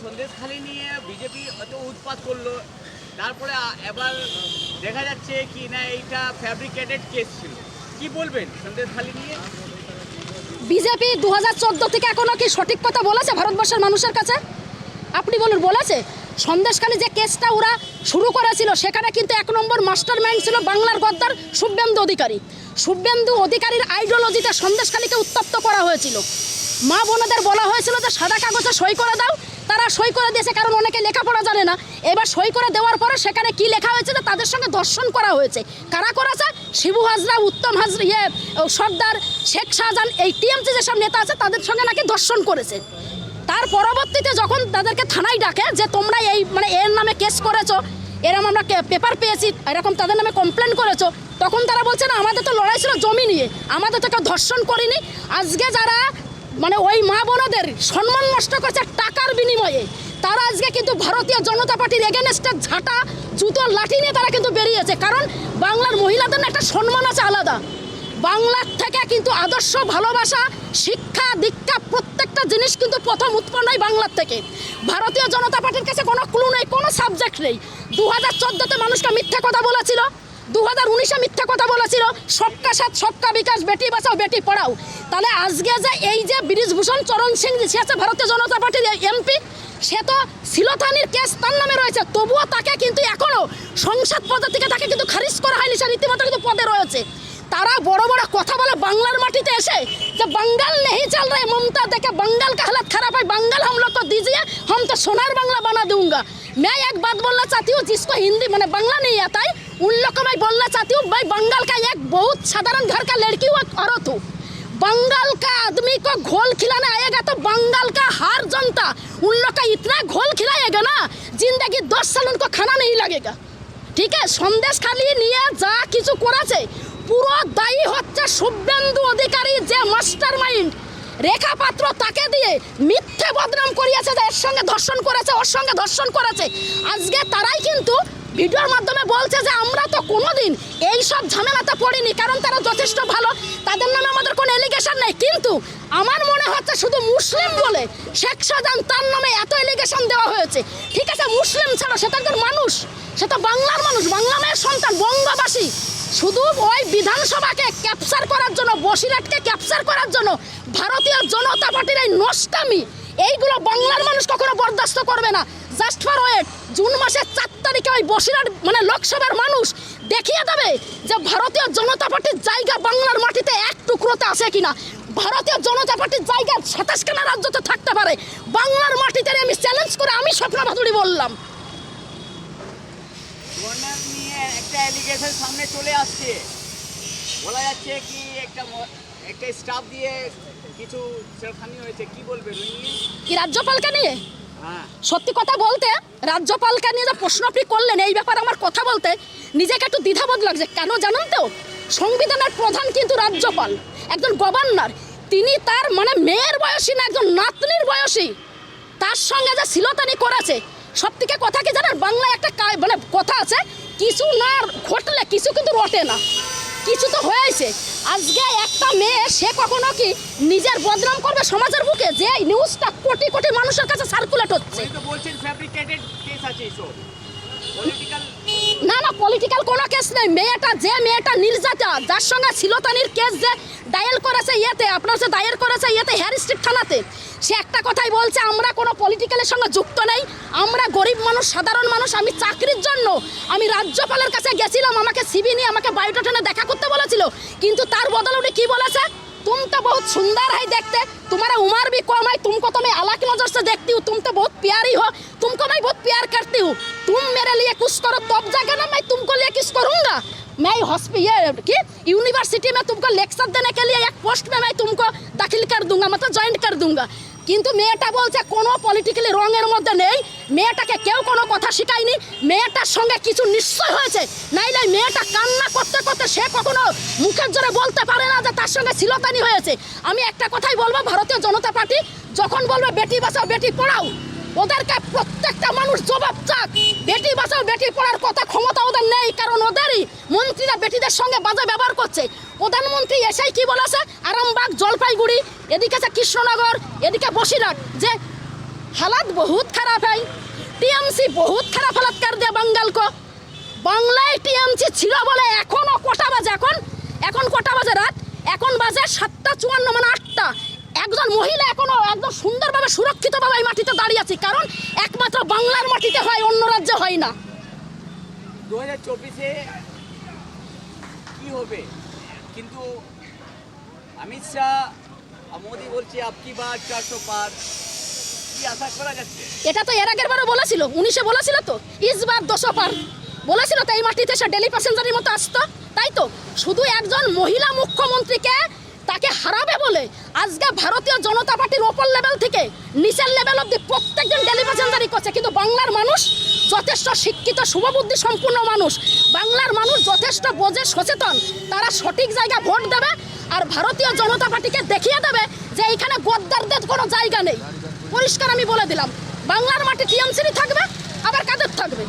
সন্দেশখালি নিয়ে বিজেপি অত উৎপাত করল। তারপরে এবার দেখা যাচ্ছে কি না, এইটা ফ্যাব্রিকেটেড কেস ছিল। কি বলবেন সন্দেশখালি নিয়ে? বিজেপি দু হাজার থেকে এখনও কি সঠিক কথা বলেছে ভারতবর্ষের মানুষের কাছে? আপনি বলুন, বলেছে? সন্দেশখালী যে কেসটা ওরা শুরু করেছিল, সেখানে কিন্তু এক নম্বর মাস্টার মাইন্ড ছিল বাংলার গদ্দার শুভেন্দু অধিকারী। শুভেন্দু অধিকারীর আইডিওলজিতে সন্দেশখালীকে উত্তপ্ত করা হয়েছিল। মা বোনেদের বলা হয়েছিল যে সাদা কাগজে সই করে দাও তারা সই করে দিয়েছে, কারণ অনেকে লেখাপড়া জানে না। এবার সই করে দেওয়ার পরে সেখানে কি লেখা হয়েছে যে তাদের সঙ্গে ধর্ষণ করা হয়েছে। কারা করেছে? শিবু হাজরা, উত্তম হাজরা ইয়ে সর্দার শেখ শাহজাহান, এই টিএমসি যেসব নেতা আছে, তাদের সঙ্গে নাকি ধর্ষণ করেছে। তার পরবর্তীতে যখন তাদেরকে থানায় ডাকে যে, তোমরা এই মানে এর নামে কেস করেছ এরকম আমরা পেপার পেয়েছি, এরকম তাদের নামে কমপ্লেন করেছ, তখন তারা বলছে, না, আমাদের তো লড়াই ছিল জমি নিয়ে। আমাদের তো কেউ ধর্ষণ করিনি। আজকে যারা মানে ওই মা বোনদের সম্মান নষ্ট করছে টাকার বিনিময়ে। তারা আজকে কিন্তু ভারতীয় জনতা পার্টির এগেনস্টে ঝাঁটা, জুতোর লাঠি নিয়ে তারা কিন্তু বেরিয়েছে। কারণ বাংলার মহিলাদের না একটা সম্মান আছে আলাদা। বাংলার থেকে কিন্তু আদর্শ ভালোবাসা, শিক্ষা, দীক্ষা প্রত্যেকটা জিনিস কিন্তু প্রথম উৎপন্ন হয় বাংলার থেকে। ভারতীয় জনতা পার্টির কাছে কোনো ক্লু নেই, কোনো সাবজেক্ট নেই। দু হাজার চোদ্দোতে মানুষকে মিথ্যে কথা বলেছিল। দু হাজার উনিশে মিথ্যে কথা বলেছিল সবকা সাথ সবকা বিকাশ বেটি বাঁচাও বেটি পড়াও তাহলে আজকে যে এই যে ব্রিজভূষণ চরণ সিং সে আছে ভারতীয় জনতা পার্টির এমপি সে তো সিলথানির কেস তার নামে রয়েছে তবুও তাকে কিন্তু এখনো সংসদ পদ থেকে তাকে কিন্তু খারিজ করা হয়নি সে রীতিমতো কিন্তু পদে রয়েছে তারা বড় বড় কথা বলে বাংলার মাটিতে এসে যে बंगाल नहीं चल रहे ममता देखे बंगाल का हालत खराब है बंगाल हम लोग को दीजिए हम तो सोनार बांग्ला बना दूंगा मैं एक बात बोलना चाहती हूँ जिसको हिंदी मैंने बांग्ला नहीं आता है उन लोग को मैं बोलना चाहती हूँ भाई बंगाल का एक बहुत साधारण घर का लड़की हुआ औरत हूँ बंगाल का आदमी को घोल खिलाने आएगा तो बंगाल का हर जनता उन लोग का इतना घोल खिलाएगा ना जिंदगी दस साल उनको खाना नहीं लगेगा ঠিক আছে সন্দেশ খালি নিয়ে যা কিছু করেছে পুরো দায়ী হচ্ছে শুভেন্দু অধিকারী যে মাস্টার মাইন্ড রেখা পাত্র তাকে দিয়ে মিথ্যে বদনাম করিয়েছে যে এর সঙ্গে ধর্ষণ করেছে, ওর সঙ্গে ধর্ষণ করেছে। আজকে তারাই কিন্তু ভিডিওর মাধ্যমে বলছে যে আমরা তো কোনোদিন এই সব ঝামেলাতে পড়িনি, কারণ তারা যথেষ্ট ভালো। তাদের নামে আমাদের কোনো এলিগেশন নেই। কিন্তু আমার মনে হচ্ছে শুধু মুসলিম বলে শেখ শাহজাহান তার নামে এত এলিগেশন দেওয়া হয়েছে। ঠিক আছে, মুসলিম ছাড়া সেটা একজন মানুষ। সে তো বাংলার মানুষ, বাংলা মেয়ের সন্তান, বঙ্গবাসী। শুধু ওই বিধানসভাকে ক্যাপচার করার জন্য, বসিরহাটকে ক্যাপচার করার জন্য, ভারতীয় জনতা পার্টির এই নষ্টামি, এইগুলো বাংলার মানুষ কখনো বরদাস্ত করবে না। জাস্ট ফর ওয়েট জুন মাসের চার তারিখে ওই বসিরহাট মানে লোকসভার মানুষ দেখিয়ে দেবে যে ভারতীয় জনতা পার্টির জায়গা বাংলার মাটিতে এক টুকরোতে আছে কিনা। ভারতীয় জনতা পার্টির জায়গা সাতাশখানা রাজ্যতে থাকতে পারে। বাংলার মাটিতে আমি চ্যালেঞ্জ করে আমি স্বপ্ন ভাদুড়ি বললাম। নিয়ে একটা অ্যালিগেশন সামনে চলে আসছে। বলা যাচ্ছে কি একটা একটা স্টাফ দিয়ে কিছু হয়েছে। কি রাজ্যপালকে নিয়ে? হ্যাঁ। সত্যি কথা বলতে রাজ্যপালকে নিয়ে যে প্রশ্ন আপনি করলেন এই ব্যাপারে আমার কথা বলতে নিজেকে একটু দ্বিধাবোধ লাগছে। কেন জানেন তো? সংবিধানের প্রধান কিন্তু রাজ্যপাল একজন গভর্নর। তিনি তার মানে মেয়ের বয়সী না একজন নাতনির বয়সী। তার সঙ্গে যে শিলতানি করেছে সব থেকে কথা কি জানার বাংলায় একটা মানে কথা আছে, কিছু না ঘটলে কিছু কিন্তু রটে না। কিছু তো হয়েছে। আজকে একটা মেয়ে, সে কখনো কি নিজের বদনাম করবে সমাজের বুকে? যে নিউজটা কোটি কোটি মানুষের কাছে সার্কুলেট হচ্ছে। না না পলিটিক্যাল কোনো কেস নেই। মেয়েটা যে, মেয়েটা নির্যাতা, যার সঙ্গে শিলতানির কেস যে ডায়াল করেছে ইয়েতে, আপনার যে দায়ের করেছে ইয়েতে হেয়ার স্ট্রিট থানাতে, সে একটা কথাই বলছে, আমরা কোনো পলিটিক্যালের সঙ্গে যুক্ত নেই। আমরা গরিব মানুষ, সাধারণ মানুষ, আমি চাকরির জন্য, আমি রাজ্যপালের কাছে গেছিলাম, আমাকে সিবি নিয়ে আমাকে বায়োডাটা দেখা করতে বলেছিল। কিন্তু তার বদলে উনি কি বলেছে? तुम तो बहुत सुंदर है देखते तुम्हारा उम्र भी कम है तुमको तो मैं अलग नजर से देखती हूँ तुम तो बहुत प्यारी हो तुमको मैं बहुत प्यार करती हूँ तुम मेरे लिए कुछ करो तब जाकर ना मैं तुमको लिए किस करूँगा मैं हॉस्पिटल की यूनिवर्सिटी में तुमको लेक्चर देने के लिए एक पोस्ट में मैं तुमको दाखिल कर दूंगा मतलब ज्वाइन कर दूंगा কিন্তু মেয়েটা বলছে কোনো পলিটিক্যালি রঙের মধ্যে নেই। মেয়েটাকে কেউ কোনো কথা শেখায়নি। মেয়েটার সঙ্গে কিছু নিশ্চয় হয়েছে। নাইলে মেয়েটা কান্না করতে করতে সে কখনো মুখের জোরে বলতে পারে না যে তার সঙ্গে শিলতানি হয়েছে। আমি একটা কথাই বলব, ভারতীয় জনতা পার্টি যখন বলবে, বেটি বাঁচাও, বেটি পড়াও। ওদেরকে প্রত্যেকটা মানুষ জবাব চাক। বেটি বাঁচাও, বেটি পড়ার কথা ক্ষমতা ওদের নেই, কারণ ওদেরই মন্ত্রীরা বেটিদের সঙ্গে বাজে ব্যবহার করছে। প্রধানমন্ত্রী এসেই কি বলেছে? আরামবাগ জলপাইগুড়ি, এদিকে আছে কৃষ্ণনগর, এদিকে বসিরহাট, যে হালাত বহুত খারাপ হয়। টিএমসি বহুত খারাপ হালাত কার দেয় বাঙ্গালকো বাংলায় টিএমসি ছিল বলে এখনও কটা বাজে এখন? এখন কটা বাজে রাত? এখন বাজে সাতটা চুয়ান্ন মানে আটটা। একজন মহিলা এখনও একদম সুন্দরভাবে সুরক্ষিতভাবে এই মাটিতে দাঁড়িয়ে আছে, কারণ একমাত্র বাংলার মাটিতে হয়, অন্য রাজ্যে হয় না। দু হাজার চব্বিশে কী হবে? কিন্তু অমিত শাহ মোদী বলছে আপকি বার চারশো পার এটা তো এর আগের বারও বলেছিল, উনিশে বলেছিল তো ইসবার দশো পার বলেছিল তো এই মাটিতে সে ডেলি প্যাসেঞ্জারের মতো আসতো, তাই তো? শুধু একজন মহিলা মুখ্যমন্ত্রীকে তাকে হারাবে বলে আজকে ভারতীয় জনতা পার্টির ওপর লেভেল থেকে নিচের লেভেল অব্দি প্রত্যেকজন প্যাসেঞ্জারই করছে। কিন্তু বাংলার মানুষ যথেষ্ট শিক্ষিত, শুভবুদ্ধি সম্পূর্ণ মানুষ। বাংলার মানুষ যথেষ্ট বোঝে, সচেতন। তারা সঠিক জায়গা ভোট দেবে আর ভারতীয় জনতা পার্টিকে দেখিয়ে দেবে যে এইখানে গদ্দারদের কোনো জায়গা নেই। পরিষ্কার আমি বলে দিলাম, বাংলার মাটি টিএমসিরই থাকবে, আবার কাদের থাকবে?